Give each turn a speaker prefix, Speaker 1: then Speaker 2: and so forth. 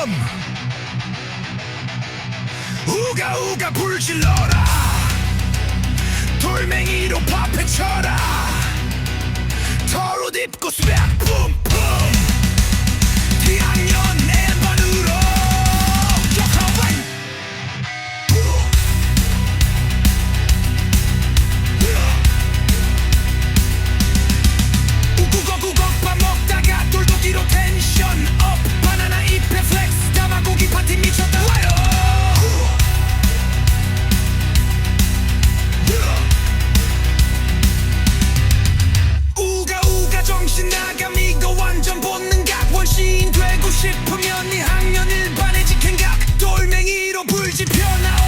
Speaker 1: 덤. 우가우가 불질러라. 돌멩이로 파헤쳐라. 털옷 입고 스웩 뿜뿜 싶으면 이 네 학년 일반의 직행각 돌멩이로 불지 편하